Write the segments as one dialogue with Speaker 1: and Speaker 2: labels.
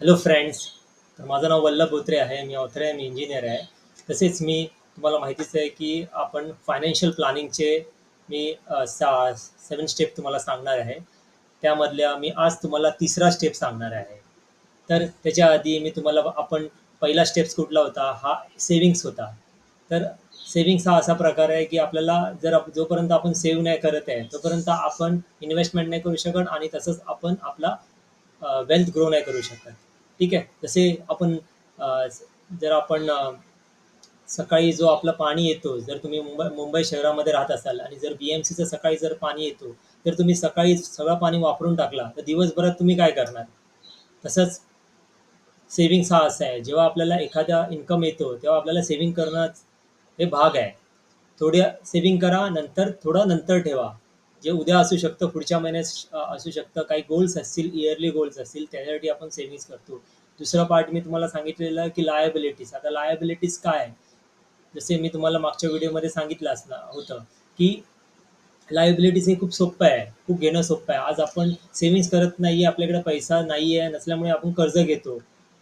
Speaker 1: Hello friends तर माझं नाव वल्लभ बोत्रे आहे. मी ऑथर आहे मी इंजिनियर आहे. तसेच मी तुम्हाला माहितीच आहे की आपण फायनान्शियल प्लॅनिंगचे मी सा सेवन स्टेप तुम्हाला सांगणार आहे. त्यामधल्या मी आज तुम्हाला तिसरा स्टेप सांगणार आहे. तर त्याच्या आधी मी तुम्हाला आपण पहिला स्टेप्स कुठला होता? हा सेविंग्स होता. तर सेविंग्स हा असा प्रकार आहे की आपल्याला जर आप- जोपर्यंत आपण सेव्ह नाही करत आहे तोपर्यंत आपण इन्व्हेस्टमेंट नाही करू शकत आणि तसंच आपण आपला वेल्थ ग्रो नाही करू शकत. ठीक आहे? जसे आपण जर आपण सकाळी जो आपला पाणी येतो जर तुम्ही मुंबई मुंबई शहरामध्ये राहत असाल आणि जर बी एम सीचं सकाळी जर पाणी येतो तर तुम्ही सकाळी सगळं पाणी वापरून टाकला तर दिवसभरात तुम्ही काय करणार? तसंच सेविंग्स हा असा आहे. जेव्हा आपल्याला एखादा इन्कम येतो तेव्हा आपल्याला सेव्हिंग करणं हे भाग आहे. थोड्या सेव्हिंग करा नंतर थोडं नंतर ठेवा. जे उद्या असू शकतं पुढच्या महिन्यात असू शकतं काही गोल्स असतील इयरली गोल्स असतील त्याच्यासाठी आपण सेव्हिंग करतो. दुसरा पार्ट मी तुम्हाला सांगितलेलं आहे की लायबिलिटीज आता लायबिलिटीज काय आहे? जसे मी तुम्हाला मागच्या व्हिडिओमध्ये सांगितलं असणार होतं की लायबिलिटीज हे खूप सोपं आहे खूप घेणं सोपं आहे. आज आपण सेव्हिंग करत नाही आहे आपल्याकडे पैसा नाही आहे नसल्यामुळे आपण कर्ज घेतो.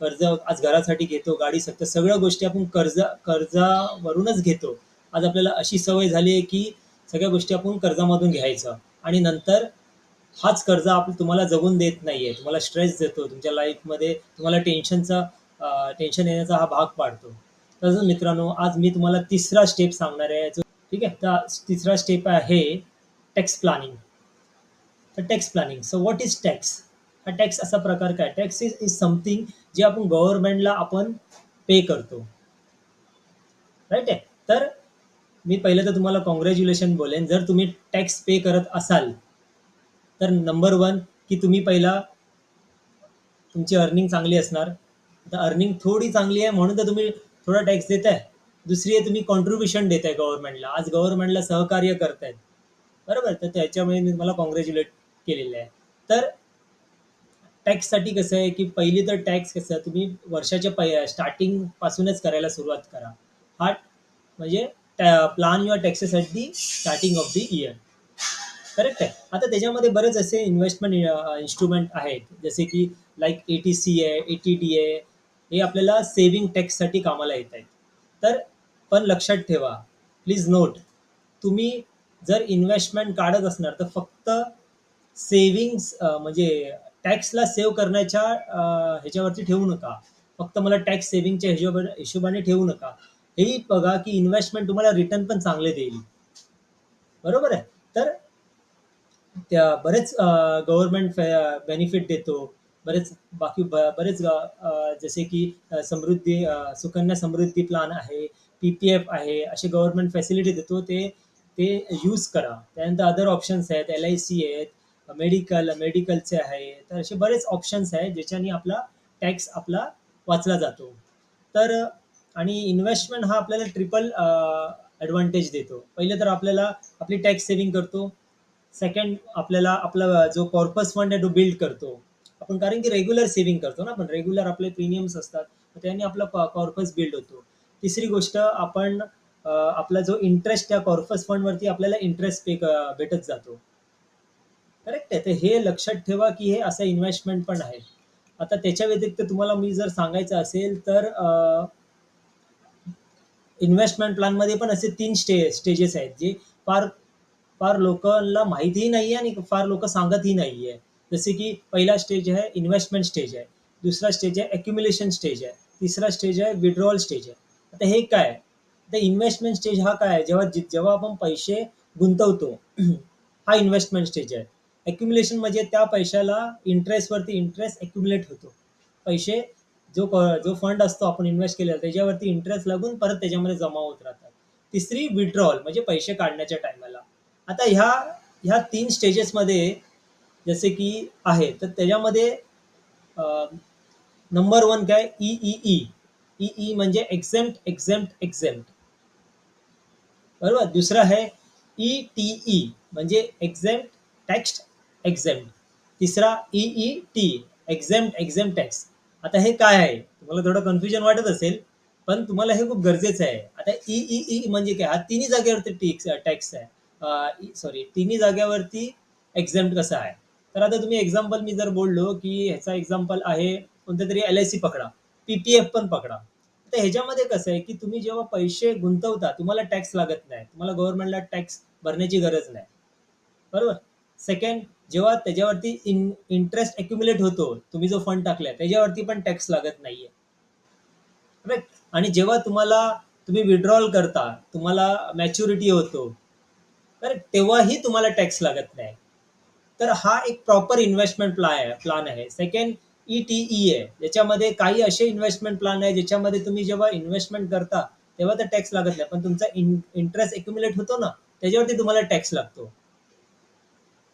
Speaker 1: कर्ज आज घरासाठी घेतो गाडी सक्त सगळ्या गोष्टी आपण कर्ज कर्जावरूनच घेतो. आज आपल्याला अशी सवय झाली आहे की सगळ्या गोष्टी आपण कर्जामधून घ्यायचं. आणि नंतर हाच कर्ज आप तुम्हाला जगून देत नाहीये. तुम्हाला स्ट्रेस देतो. तुमच्या लाईफमध्ये तुम्हाला टेन्शनचा टेन्शन येण्याचा हा भाग पाडतो. तसंच मित्रांनो आज मी तुम्हाला तिसरा स्टेप सांगणार आहे. जो ठीक आहे? तर तिसरा स्टेप आहे टॅक्स प्लॅनिंग तर tax planning so what is tax हा टॅक्स असा प्रकार काय? टॅक्स इज इज समथिंग जे आपण गव्हर्नमेंटला आपण पे करतो. राईट आहे? तर मी पहिलं तर तुम्हाला कॉंग्रॅच्युलेशन बोलेन. जर तुम्ही टॅक्स पे करत असाल तर नंबर वन की तुम्ही पहिला तुमची अर्निंग चांगली असणार. आता अर्निंग थोडी चांगली आहे म्हणून तर तुम्ही थोडा टॅक्स देत आहे दुसरी आहे तुम्ही कॉन्ट्रीब्युशन देत आहे गव्हर्नमेंटला आज गव्हर्नमेंटला सहकार्य करतायत. बरोबर? तर त्याच्यामुळे मी तुम्हाला कॉंग्रॅच्युलेट केलेलं आहे. तर टॅक्ससाठी कसं आहे की पहिली तर टॅक्स कसं आहे तुम्ही वर्षाच्या पै स्टार्टिंगपासूनच करायला सुरुवात करा. हा म्हणजे plan your the starting of the year correct आहे. आता त्याच्यामध्ये बरेच असे इन्व्हेस्टमेंट इन्स्ट्रुमेंट आहेत. जसे की लाईक ए टी सी आहे ए टी डी आहे हे आपल्याला सेव्हिंग टॅक्ससाठी कामाला येत आहेत. तर पण लक्षात ठेवा. प्लीज नोट तुम्ही जर इन्व्हेस्टमेंट काढत असणार तर फक्त सेव्हिंग्स म्हणजे टॅक्सला सेव्ह करण्याच्या ह्याच्यावरती ठेवू नका. फक्त मला टॅक्स सेव्हिंगच्या हिशोबाने हिशोबाने ठेवू नका. हेही बघा की इन्व्हेस्टमेंट तुम्हाला रिटर्न पण चांगले देईल. बरोबर आहे? तर त्या बरेच गव्हर्नमेंट बेनिफिट देतो. बरेच बाकी बरेच जसे की समृद्धी सुकन्या समृद्धी प्लान आहे पी पी एफ आहे असे गव्हर्नमेंट फॅसिलिटी देतो ते ते यूज करा. त्यानंतर अदर ऑप्शन्स आहेत एल आय सी आहेत मेडिकल मेडिकलचे आहे. तर असे बरेच ऑप्शन्स आहेत ज्याच्याने आपला टॅक्स आपला वाचला जातो. तर आणि इन्व्हेस्टमेंट हा आपल्याला ट्रिपल ॲडव्हान्टेज देतो. पहिले तर आपल्याला आपली टॅक्स सेव्हिंग करतो. सेकंड आपल्याला आपला जो कॉर्पस फंड आहे तो बिल्ड करतो. आपण कारण की रेग्युलर सेव्हिंग करतो ना आपण. रेग्युलर आपले प्रीमियम्स असतात. त्याने आपला कॉर्पस बिल्ड होतो. तिसरी गोष्ट आपण आपला जो इंटरेस्ट त्या कॉर्पस फंडवरती आपल्याला इंटरेस्ट पे भेटत जातो. करेक्ट आहे. तर हे लक्षात ठेवा की हे असं इन्व्हेस्टमेंट पण आहे. आता त्याच्या व्यतिरिक्त तुम्हाला मी जर सांगायचं असेल तर इन्व्हेस्टमेंट प्लॅनमध्ये पण असे तीन स्टे स्टेजेस आहेत जे फार फार लोकांना माहितीही नाही आहे आणि फार लोक सांगतही नाही आहे जसे की पहिला स्टेज आहे इन्व्हेस्टमेंट स्टेज आहे. दुसरा स्टेज आहे अक्युम्युलेशन स्टेज आहे. तिसरा स्टेज आहे विड्रॉवल स्टेज आहे. आता हे काय? आता इन्व्हेस्टमेंट स्टेज हा काय? आहे जेव्हा जेव्हा आपण पैसे गुंतवतो हा इन्व्हेस्टमेंट स्टेज आहे. अक्युम्युलेशन म्हणजे त्या पैशाला इंटरेस्टवरती इंटरेस्ट अक्युमुलेट होतो. पैसे जो क- जो फंड असतो आपण इन्व्हेस्ट केलेला त्याच्यावरती इंटरेस्ट लागून परत त्याच्यामध्ये जमा होत राहतात. तिसरी विड्रॉल म्हणजे पैसे काढण्याच्या टायमाला आता ह्या ह्या तीन स्टेजेसमध्ये जसे की आहे तर त्याच्यामध्ये नंबर वन काय? E E E E E म्हणजे एक्झेम्ट एक्झेम्ट एक्झेम्ट बरोबर? दुसरं आहे ई टी ई म्हणजे एक्झेम्ट टॅक्स एक्झेम्ट तिसरा E E T exempt exempt tax आता हे काय आहे? तुम्हाला थोडं कन्फ्युजन वाटत असेल पण तुम्हाला हे खूप गरजेचं आहे. आता ई ई ई म्हणजे काय? हा तिन्ही जागेवरती टिक्स टॅक्स आहे. सॉरी तिन्ही जागेवरती एक्झाम कसं आहे? तर आता तुम्ही एक्झाम्पल मी जर बोललो की ह्याचा एक्झाम्पल आहे कोणतं तरी एल आय सी पकडा पीपीएफ पण पकडा. तर ह्याच्यामध्ये कसं आहे की तुम्ही जेव्हा पैसे गुंतवता तुम्हाला टॅक्स लागत नाही. तुम्हाला गव्हर्नमेंटला टॅक्स भरण्याची गरज नाही. बरोबर? सेकंड जेव्हा त्याच्यावरती इन इंटरेस्ट अक्युमुलेट होतो तुम्ही जो फंड टाकलाय त्याच्यावरती पण टॅक्स लागत नाहीये. करेक्ट आणि जेव्हा तुम्हाला तुम्ही विड्रॉल करता तुम्हाला मॅच्युरिटी होतो करेक्ट तेव्हाही तुम्हाला टॅक्स लागत नाही. तर हा एक प्रॉपर इन्व्हेस्टमेंट प्लान आहे प्लॅन आहे. सेकंड ई टी ई आहे. ज्याच्यामध्ये काही असे इन्व्हेस्टमेंट प्लॅन आहे ज्याच्यामध्ये तुम्ही जेव्हा इन्व्हेस्टमेंट करता तेव्हा तर टॅक्स लागत नाही. पण तुमचा इंटरेस्ट एक्युमुलेट होतो ना त्याच्यावरती तुम्हाला टॅक्स लागतो.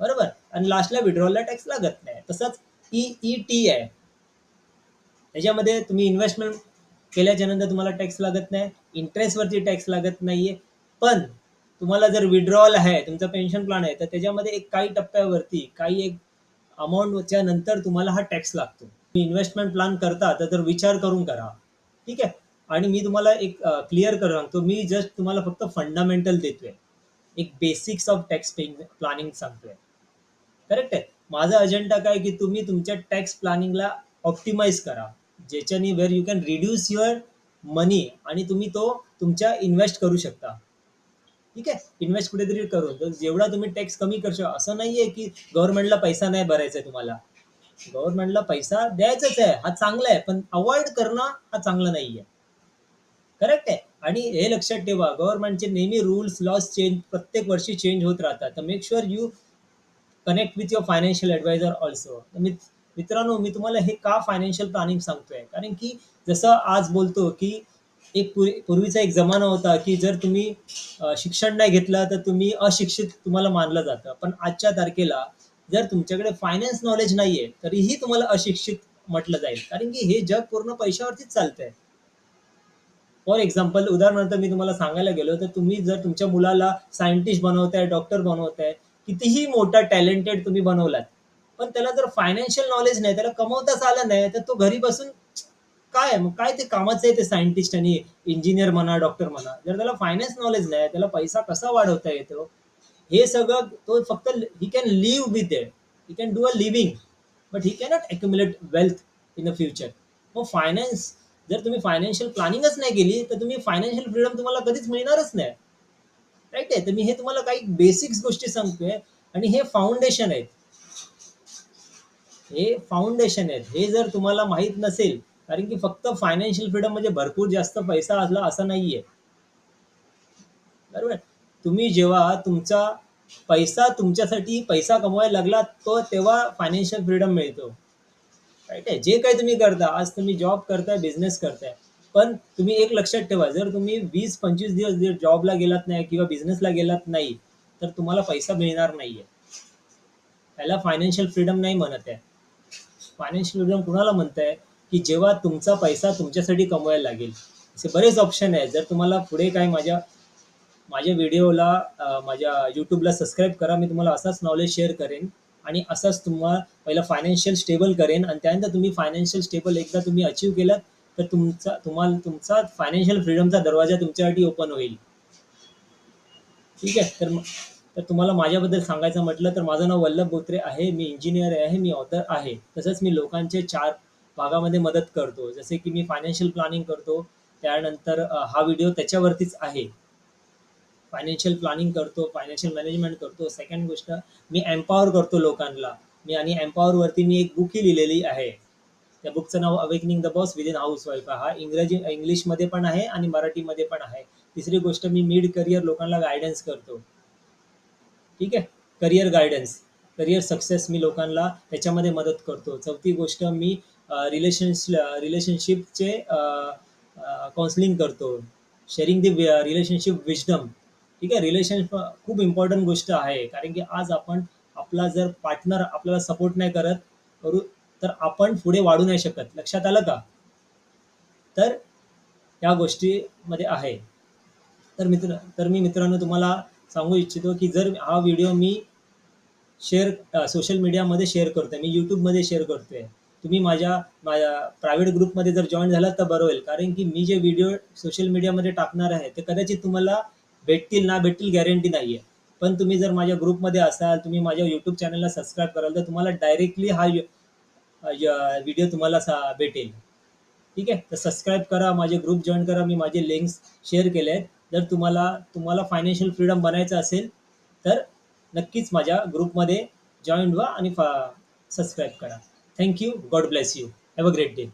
Speaker 1: बरोबर? आणि लास्टला विड्रॉलला टॅक्स लागत नाही. तसंच ई ई टी आहे. त्याच्यामध्ये तुम्ही इन्व्हेस्टमेंट केल्याच्यानंतर तुम्हाला टॅक्स लागत नाही. इंटरेस्टवरती टॅक्स लागत नाहीये. पण तुम्हाला जर विड्रॉल आहे तुमचा पेन्शन प्लॅन आहे तर त्याच्यामध्ये एक काही टप्प्यावरती काही एक अमाऊंटच्या नंतर तुम्हाला हा टॅक्स लागतो. तुम्ही इन्व्हेस्टमेंट प्लॅन करता तर जर विचार करून करा. ठीक आहे? आणि मी तुम्हाला एक क्लिअर करू सांगतो. मी जस्ट तुम्हाला फक्त फंडामेंटल देतोय. एक बेसिक्स ऑफ टॅक्स प्लॅनिंग सांगतोय. करेक्ट आहे. माझा अजेंडा काय की तुम्ही तुमच्या टॅक्स प्लॅनिंगला ऑप्टिमाइज करा. ज्याच्याने where you can reduce your money आणि तुम्ही तो तुमच्या इन्व्हेस्ट करू शकता. ठीक आहे? इन्व्हेस्ट कुठेतरी करून. तर जेवढा तुम्ही टॅक्स कमी करशो असं नाहीये की गव्हर्नमेंटला पैसा नाही भरायचा आहे तुम्हाला. गव्हर्नमेंटला पैसा द्यायचाच आहे. हा चांगला आहे. पण अवॉइड करणं हा चांगला नाहीये. करेक्ट आहे? आणि हे लक्षात ठेवा गव्हर्नमेंटचे नेहमी रूल्स लॉस चेंज प्रत्येक वर्षी चेंज होत राहतात. तर make sure you connect with your financial advisor also मित्रांनो मी तुम्हाला हे का फायनान्शियल प्लॅनिंग सांगतोय? कारण की जसं आज बोलतो की एक पूर्वीचा एक जमाना होता की जर तुम्ही शिक्षण नाही घेतलं तर तुम्ही अशिक्षित तुम्हाला मानलं जातं. पण आजच्या तारखेला जर तुमच्याकडे फायनान्स नॉलेज नाहीये तरीही तुम्हाला अशिक्षित म्हटलं जाईल. कारण की हे जग पूर्ण पैशावरतीच चालतंय. फॉर एक्झाम्पल उदाहरणार्थ मी तुम्हाला सांगायला गेलो तर तुम्ही जर तुमच्या मुलाला सायंटिस्ट बनवताय डॉक्टर बनवताय कितीही मोठा टॅलेंटेड तुम्ही बनवलात पण त्याला जर फायनान्शियल नॉलेज नाही त्याला कमवताच आलं नाही तर तो घरी बसून काय मग काय ते कामाचं आहे ते सायंटिस्ट आणि इंजिनियर म्हणा डॉक्टर म्हणा? जर त्याला फायनान्स नॉलेज नाही त्याला पैसा कसा वाढवता येतो? हे सगळं तो फक्त he can live with it he can do a living but he cannot accumulate wealth in the future मग फायनान्स जर तुम्ही फायनान्शियल प्लॅनिंगच नाही केली तर तुम्ही फायनान्शियल फ्रीडम तुम्हाला कधीच मिळणारच नाही. राईट आहे? तर मी हे तुम्हाला काही बेसिक्स गोष्टी सांगतोय. आणि हे फाउंडेशन आहेत. हे फाउंडेशन आहेत. हे जर तुम्हाला माहीत नसेल कारण की फक्त फायनान्शियल फ्रीडम म्हणजे भरपूर जास्त पैसा असला असं नाहीये. बरोबर? तुम्ही जेव्हा तुमचा पैसा तुमच्यासाठी पैसा कमवायला लागला तो तेव्हा फायनान्शियल फ्रीडम मिळतो. राईट आहे? जे काही तुम्ही करता आज तुम्ही जॉब करताय बिझनेस करताय. पण तुम्ही एक लक्षात ठेवा जर तुम्ही वीस पंचवीस दिवस जर जॉबला गेलात नाही किंवा बिझनेसला गेलात नाही तर तुम्हाला पैसा मिळणार नाहीये. त्याला फायनान्शियल फ्रीडम नाही म्हणत आहे. फायनान्शियल फ्रीडम कुणाला म्हणताय? की जेव्हा तुमचा पैसा तुमच्यासाठी कमवायला लागेल. असे बरेच ऑप्शन आहे जर तुम्हाला पुढे काय माझ्या माझ्या व्हिडिओला माझ्या यूट्यूबला सबस्क्राईब करा मी तुम्हाला असाच नॉलेज शेअर करेन आणि असाच तुम्हाला पहिला फायनान्शियल स्टेबल करेन आणि त्यानंतर तुम्ही फायनान्शियल स्टेबल एकदा तुम्ही अचीव केलात तर तुमचा तुम्हाला तुमचा फायनान्शियल फ्रीडमचा दरवाजा तुमच्यासाठी ओपन होईल. ठीक आहे? तर तर तुम्हाला माझ्याबद्दल सांगायचं म्हटलं तर माझं नाव वल्लभ बोत्रे आहे. मी इंजिनियर आहे मी ऑथर आहे. तसंच मी लोकांचे चार भागामध्ये मदत करतो. जसे की मी फायनान्शियल प्लॅनिंग करतो. त्यानंतर हा व्हिडिओ त्याच्यावरतीच आहे. फायनान्शियल प्लॅनिंग करतो फायनान्शियल मॅनेजमेंट करतो. सेकंड गोष्ट मी एम्पॉवर करतो लोकांना. मी आणि एम्पॉवरवरती वरती मी एक बुकही लिहिलेली आहे. त्या बुकचं नाव awakening the boss within housewife हा इंग्रजी इंग्लिशमध्ये पण आहे आणि मराठीमध्ये पण आहे. तिसरी गोष्ट मी मिड करिअर लोकांना गायडन्स करतो. ठीक आहे? करिअर गायडन्स करिअर सक्सेस मी लोकांना त्याच्यामध्ये मदत करतो. चौथी गोष्ट मी रिलेशन्स रिलेशनशिपचे काउन्सिलिंग करतो. शेअरिंग दी रिलेशनशिप विजडम ठीक आहे? रिलेशन खूप इम्पॉर्टंट गोष्ट आहे. कारण की आज आपण आपला जर पार्टनर आपल्याला सपोर्ट नाही करत करू तर आपण पुढे वाढू नाही शकत. लक्षात आलं का? तर या गोष्टीमध्ये आहे. तर मित्र तर मी मित्रांनो तुम्हाला सांगू इच्छितो की जर हा व्हिडिओ मी शेअर सोशल मीडियामध्ये शेअर करतोय मी यूट्यूबमध्ये शेअर करतोय तुम्ही माझ्या माझ्या प्रायव्हेट ग्रुपमध्ये जर जॉईन झालात तर बरं होईल. कारण की मी जे व्हिडिओ सोशल मीडियामध्ये टाकणार आहे ते कदाचित तुम्हाला भेटतील ना भेटतील गॅरंटी नाही आहे पण तुम्ही जर माझ्या ग्रुपमध्ये असाल तुम्ही माझ्या यूट्यूब चॅनलला सबस्क्राईब कराल तर तुम्हाला डायरेक्टली हा व्हिडिओ तुम्हाला सा भेटेल. ठीक आहे? तर सबस्क्राईब करा माझे ग्रुप जॉईन करा. मी माझे लिंक्स शेअर केले आहेत. जर तुम्हाला तुम्हाला फायनान्शियल फ्रीडम बनायचं असेल तर नक्कीच माझ्या ग्रुपमध्ये जॉईन व्हा आणि फा सबस्क्राईब करा. Thank you God bless you have a great day